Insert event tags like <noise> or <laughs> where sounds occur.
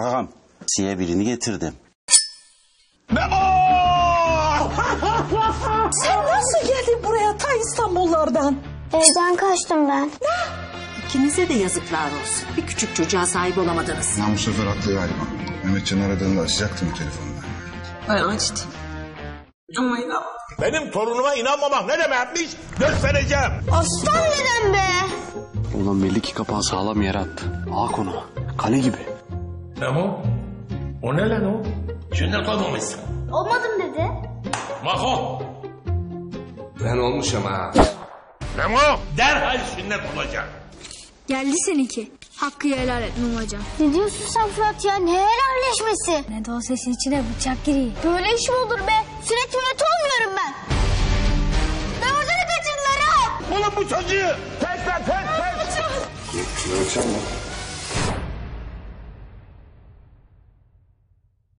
Ağam size birini getirdim. <laughs> Sen nasıl geldin buraya ta İstanbullardan? Evden kaçtım ben. İkinize de yazıklar olsun. Bir küçük çocuğa sahip olamadınız. Ben bu sefer haklı galiba. Mehmetcan aradığında açacaktım telefonunu. Ben açtım. Ama inan. Benim torunuma inanmamak ne demekmiş göstereceğim. Aslan neden be? Ulan belli ki kapağı sağlam yere attı. Ağa konu. Kale gibi. Memo o ne lan o? Sünnet olmamışsın. Olmadım dedi. Mako. Ben olmuşum ha. Memo derhal sünnet olacak. Geldi seninki. Hakkı helal et Mamacan. Ne diyorsun sen Fırat ya? Ne helalleşmesi? Ne de o sesin içine bıçak giriyor. Böyle iş mi olur be? Sünnet münnet olmuyorum ben. Ramazan'ı kaçırdılar ha. Bulun bu çocuğu. Tek lan tek tek. Mehmetcan mı?